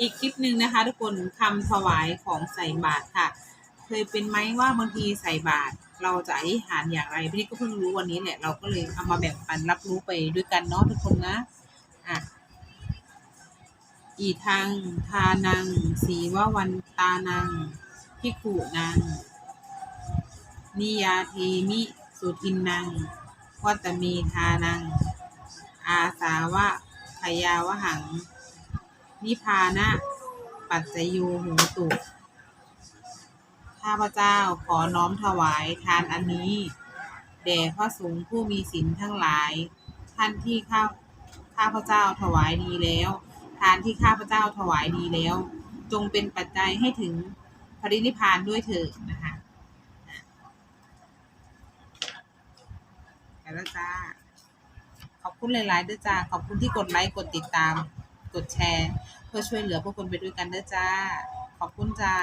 อีกคลิปหนึ่งนะคะ ทุกคนคำถวายของใส่บาตรค่ะ เคยเป็นไหมว่าบางทีใส่บาตรเราจะอธิษฐานอย่างไรพี่ก็เพิ่งรู้วันนี้แหละเราก็เลยเอามาแบ่งปันรับรู้ไปด้วยกันเนาะทุกคนนะอะอีทางทานัง สีว่าวันตานังพิกุนัง นิยาเทมิสุทินนัง วัตมีทานัง อาสาวะพยาวหัง นิพานะ ปัจจยูหูตุข้าพเจ้าขอน้อมถวายทานอันนี้แด่พระสงฆ์ผู้มีศีลทั้งหลาย ท่านที่ข้าข้าพเจ้าถวายดีแล้ว ทานที่ข้าพเจ้าถวายดีแล้ว จงเป็นปัจจัยให้ถึงปรินิพพานด้วยเถิดนะคะแล้วจ้า ขอบคุณหลายๆด้วยจ้า ขอบคุณที่กดไลค์ กดติดตาม กดแชร์ เพื่อช่วยเหลือพวกคนไปด้วยกันด้วยจ้า ขอบคุณจ้า